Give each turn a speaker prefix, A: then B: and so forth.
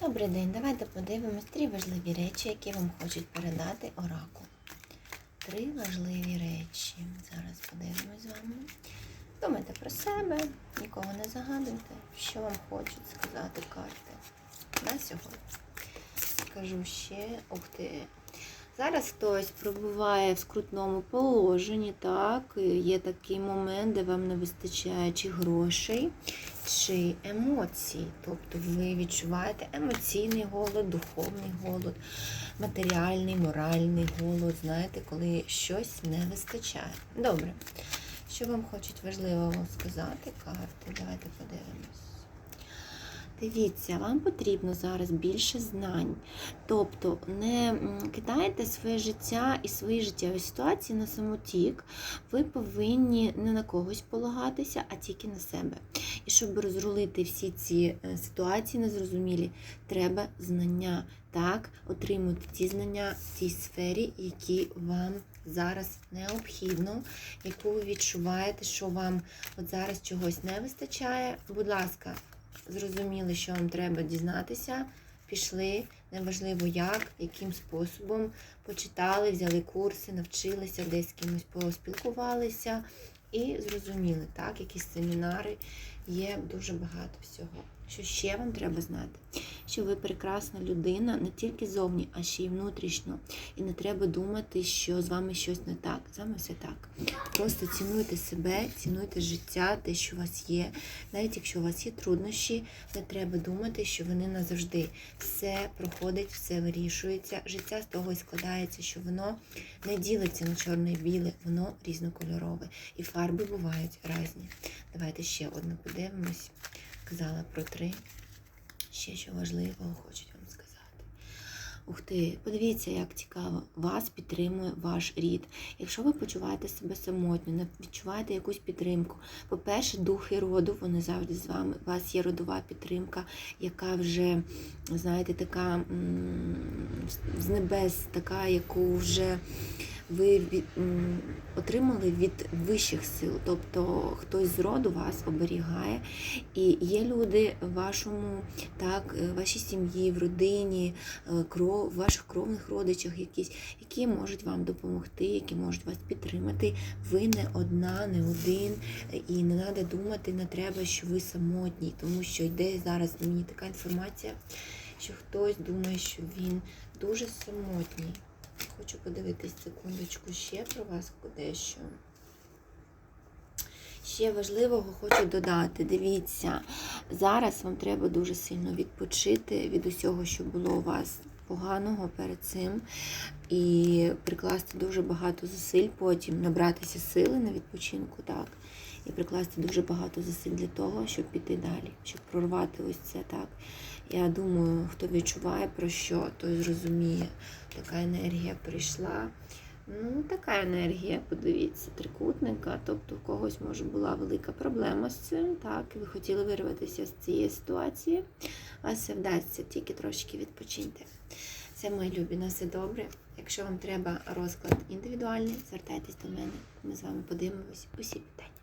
A: Добрий день, давайте подивимось три важливі речі, які вам хочуть передати оракул. Три важливі речі. Зараз подивимось з вами. Думайте про себе, нікого не загадуйте, що вам хочуть сказати карти на сьогодні. Скажу ще, ух ти. Зараз хтось пробуває в скрутному положенні, так, є такий момент, де вам не вистачає чи грошей, чи емоцій. Тобто ви відчуваєте емоційний голод, духовний голод, матеріальний, моральний голод, знаєте, коли щось не вистачає. Добре. Що вам хочуть важливого сказати карти? Давайте подивимось. Дивіться, вам потрібно зараз більше знань. Тобто не кидайте своє життя і свої життєві ситуації на самотік. Ви повинні не на когось полагатися, а тільки на себе. І щоб розрулити всі ці е, ситуації незрозумілі, треба знання. Так, отримати ті знання в тій сфері, які вам зараз необхідно, яку ви відчуваєте, що вам от зараз чогось не вистачає. Будь ласка, зрозуміли, що вам треба дізнатися, пішли, неважливо як, яким способом, почитали, взяли курси, навчилися, десь з кимось поспілкувалися і зрозуміли, так, якісь семінари, є дуже багато всього. Що ще вам треба знати? Що ви прекрасна людина не тільки зовні, а ще й внутрішньо. І не треба думати, що з вами щось не так. З вами все так. Просто цінуйте себе, цінуйте життя, те, що у вас є. Навіть якщо у вас є труднощі, не треба думати, що вони назавжди. Все проходить, все вирішується. Життя з того і складається, що воно не ділиться на чорне і біле, воно різнокольорове. І фарби бувають різні. Давайте ще одну подивимось. Казала про три. Ще що важливого хочуть вам сказати. Ух ти, подивіться, як цікаво. Вас підтримує ваш рід. Якщо ви почуваєте себе самотньо, не відчуваєте якусь підтримку. По-перше, духи роду, вони завжди з вами. У вас є родова підтримка, яка вже, знаєте, така з небес, така, яку вже ви отримали від вищих сил. Тобто хтось з роду вас оберігає. І є люди в вашому, так, е, вашій сім'ї, в родині, е, кров, ваших кровних родичах якісь, які можуть вам допомогти, які можуть вас підтримати. Ви не одна, не один, і не треба думати, не треба, що ви самотній, тому що йде зараз мені така інформація, що хтось думає, що він дуже самотній. Хочу подивитись секундочку ще про вас дещо. Ще важливого хочу додати. Дивіться, зараз вам треба дуже сильно відпочити від усього, що було у вас поганого перед цим. І прикласти дуже багато зусиль, потім набратися сили на відпочинку, так. І прикласти дуже багато зусиль для того, щоб піти далі, щоб прорвати ось це так. Я думаю, хто відчуває про що, той зрозуміє. Така енергія прийшла. Ну, така енергія, подивіться, трикутника. Тобто, у когось може була велика проблема з цим, так, і ви хотіли вирватися з цієї ситуації. а це вдасться, тільки трошки відпочиньте. Це мої любі, на все добре. Якщо вам треба розклад індивідуальний, звертайтесь до мене. Ми з вами подивимось усі питання.